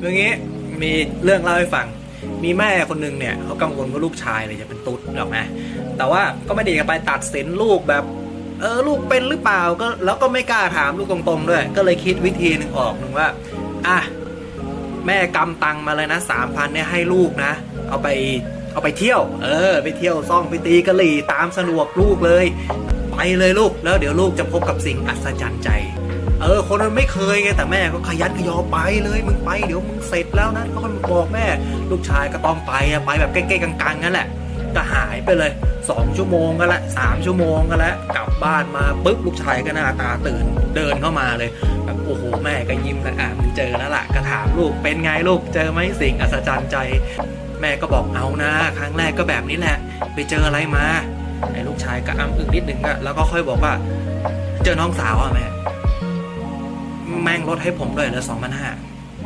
คืออย่างงี้มีเรื่องเล่าให้ฟัง มีแม่คนหนึงเนี่ยเขากังวลว่าลูกชายเนี่ยจะเป็นตุ๊ดหรอกนะแต่ว่าก็ไม่ได้จะไปตัดสินลูกแบบเออลูกเป็นหรือเปล่าก็แล้วก็ไม่กล้าถามลูกตรงๆด้วย ก็เลยคิดวิธีหนึ่งออกหนึ่งว่าอะแม่กำตังมาเลยนะสามพันเนี่ยให้ลูกนะ เอาไปเอาไปเที่ยว เออ ไปเที่ยวซ่องไปตีกะหรี่ตามสะดวกลูกเลย ไปเลยลูกแล้วเดี๋ยวลูกจะพบกับสิ่งอัศจรรย์ใจ เออ คนมันไม่เคยไงแต่แม่ก็ขยันขยอไปเลยมึงไปเดี๋ยวมึงเสร็จแล้วนะเขาก็บอกแม่ ลูกชายก็ต้องไปอะไปแบบเก้ๆกังๆนั่นแหละก็หายไปเลยสองชั่วโมงก็ละสามชั่วโมงก็แล้วกลับบ้านมาปุ๊บลูกชายก็หน้าตาตื่นเดินเข้ามาเลยแบบโอ้โหแม่ก็ยิ้มนะอะมันเจอแล้วล่ะก็ถามลูกเป็นไงลูกเจอไหมสิ่งอัศจรรย์ใจ แม่ก็บอกเอานะ ครั้งแรกก็แบบนี้แหละ ไปเจออะไรมาไอ้ลูกชายก็อ้ำอึ้งนิดนึงอะแล้วก็ค่อยบอกว่า เจอน้องสาวอะแม่ งลดให้ผมด้วยเหลือสองพันห้า